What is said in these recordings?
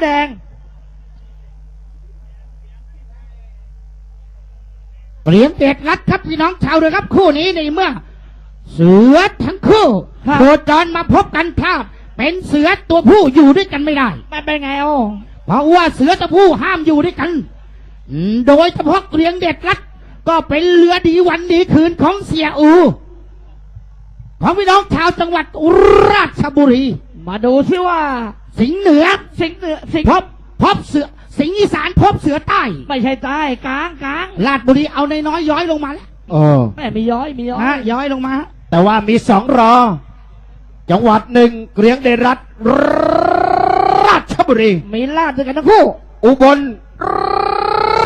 ำแดงเตรียมเด็ดรัดครับพี่น้องชาวเรือครับคู่นี้ในเมื่อ เสือทั้งคู่ครับโคจรมาพบกันพลาดเป็นเสือตัวผู้อยู่ด้วยกันไม่ได้มันเป็นไงโอ้เพราะว่าเสือตัวผู้ห้ามอยู่ด้วยกันอืมโดยเฉพาะเกรียงเด็ดรัดก็เป็นเรือดีวันดีคืนของเสียอู ของพี่น้องชาวจังหวัดราชบุรี มาดูซิว่า สิงห์เหนือสิงห์เหนือสิงห์พบพบเสือ สิงห์อีสานพบเสือใต้ไม่ใช่ใต้กลางกลางราชบุรีเอาในน้อยๆย้อยลงมาแล้วเออแม่มีย้อยมีย้อยฮะย้อยลงมาฮะแต่ว่ามีสองรอ จังหวัดหนึ่งเกรียงเดรัตราชบุรี มีลาดด้วยกันทั้งคู่ อุบล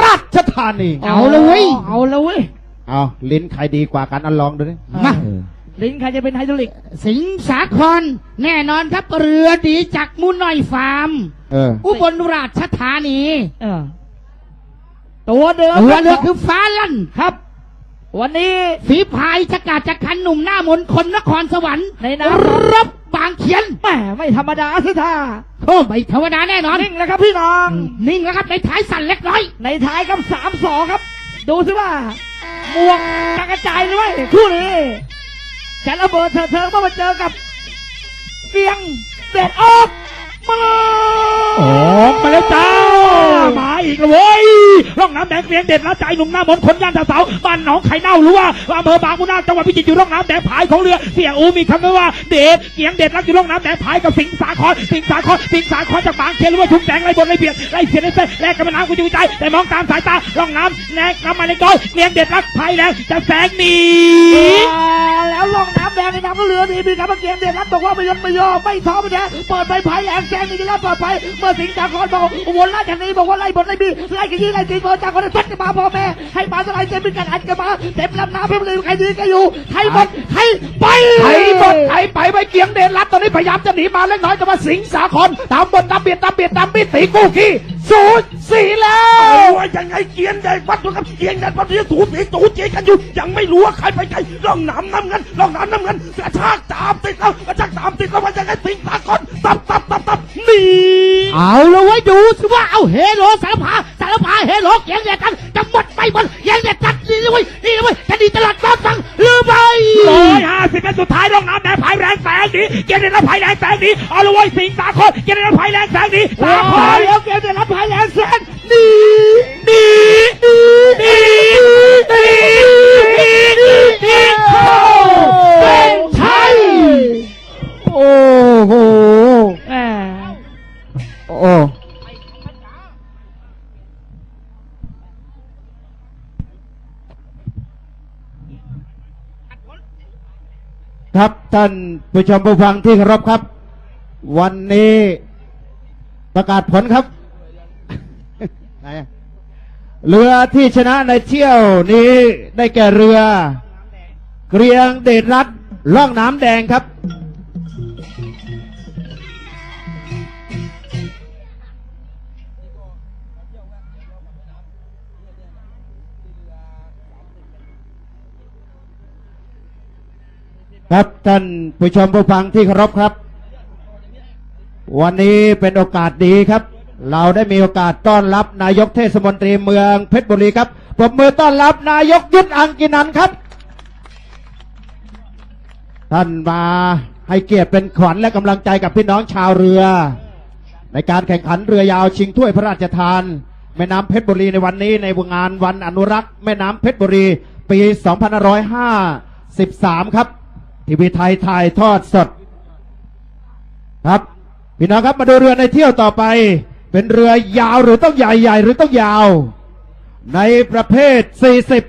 ราชธานี เอาเลยเว้ยเอาเลยเว้ยเอาลิ้นใครดีกว่ากันอันลองดูดิมาเออ ลิ้นใครจะเป็นไฮดรอลิก สิงห์สาคร แน่นอนครับเรือดีจากมูน้อยฟาร์ม เออ อุบลราชธานีเออ ตัวเดิมตัวเรือคือฟ้าลั่นครับ วันนี้ ฝีพายชะกาจจะคันหนุ่มหน้ามนต์คนนครสวรรค์ในน้ำรบบางเขียนแหมไม่ธรรมดาสิท่าโอ้ไม่ธรรมดาแน่นอนนิ่งแล้วครับพี่น้อง นิ่งแล้วครับในท้ายสั่นเล็กน้อย ในท้ายกับสามสองครับ ดูสิว่าบวกกระจายหรือไม่คู่นี้ จะระเบิดเธอเธอเมื่อมาเจอกับเฟียงเด็ดออกมาโออกมาแล้วจ้า อีกแล้วเว้ยร่องน้ำแดงเสียงเด็ดละใจหนุ่มหน้ามนคนย่านตาเสาบ้านหนองไข่เน่ารู้ว่าอำเภอบางมุนาจังหวัดพิจิตรอยู่ร่องน้ำแดงผายของเรือเสียอูมีคำว่าเด็ดเสียงเด็ดรักอยู่ร่องน้ำแดงผายกับสิงสาครสิงสาครสิงสาครจากบางเขนหรือว่าชุมแดงไล่บนไล่เบียดไล่เสียไล่เส้นแลกกันมาน้ำกูจะวิจัยแต่มองตามสายตาร่องน้ำแนกนำมาในก้อยเสียงเด็ดรักพายแรงจะแสงหนีแล้วลงน้ำ งในน้ำก็เรือดีมีครับเกมเด็ดรับบอกว่าไม่ยอมไม่ยอมไม่ท้อไม่แท้เปิดไปไผ่แองแจงนี่ก็ปลอดภัยเมื่อสิงห์สาครบอกวนไลราชธานีบอกว่าไล่บนไล่บีไล่กันยี่ไล่ตีเปิดจากคอนซัดกันมาพ่อแม่ให้มาสลายเต็มเป็นการอัดกันมาเต็มลำน้ำเพิ่มเลยใครดีก็อยู่ไทยหมดไทยไปไทยหมดไท ไปไปเกียงเดรัตตอนนี้พยายามจะหนีมาเล็กน้อยแต่ว่าสิงห์สาครตามบนตามเบียดตามเบียดตามบีดตีกู้ขี้สูสีแล้วโอ้ยยังไงเกียนใหญ่วัดตัวกับเกียนใหญ่วัดที่สูสีสูเจกันอยู่ ยังไม่รู้ว่าใครไปใครร่องน้ำน้ำเงินร่องน้ำน้ำเงินกระชากตามติดแล้วกระชากตามติดแล้วว่ายังไงสิงห์สากลตับตับตับตับหนีเอาละไว้ยดูสิว่าเอาเฮโลสารพาสารพาเฮโลเกียงเด็ดกันจะหมดไปหมด เกียนในน้ำภายแรงแสงหนีเอาละเว้ยสิงห์สากลเกียนในน้ำภายแรงแสงหนีสาสาคครรแล้วเกมเด็ดรับภายแรงแซงหนีหนีหนีหนีหนีหนีหนีเข้าเป็นชัยโอ้โหแหมโอ้ ครับท่านผู้ชมผู้ฟังที่เคารพครับ วันนี้ประกาศผลครับไหนเรือที่ชนะในเที่ยวนี้ได้แก่เรือ เกรียงเดชรัตน์ล่องน้ำแดงครับ ครับท่านผู้ชมผู้ฟังที่เคารพครับ วันนี้เป็นโอกาสดีครับ เราได้มีโอกาสต้อนรับนายกเทศมนตรีเมืองเพชรบุรีครับปรบมือต้อนรับนายกยุทธอังกินันครับ ท่านมาให้เกียรติเป็นขวัญและกำลังใจกับพี่น้องชาวเรือ ในการแข่งขันเรือยาวชิงถ้วยพระราชทาน แม่น้ำเพชรบุรีในวันนี้ในงานวันอนุรักษ์ แม่น้ำเพชรบุรี ปี 2553 ครับ ทีวีไทยถ่ายทอดสด ครับพี่น้องครับมาดูเรือในเที่ยวต่อไป เป็นเรือยาวหรือต้องใหญ่ใหญ่หรือต้องยาว ในประเภท 40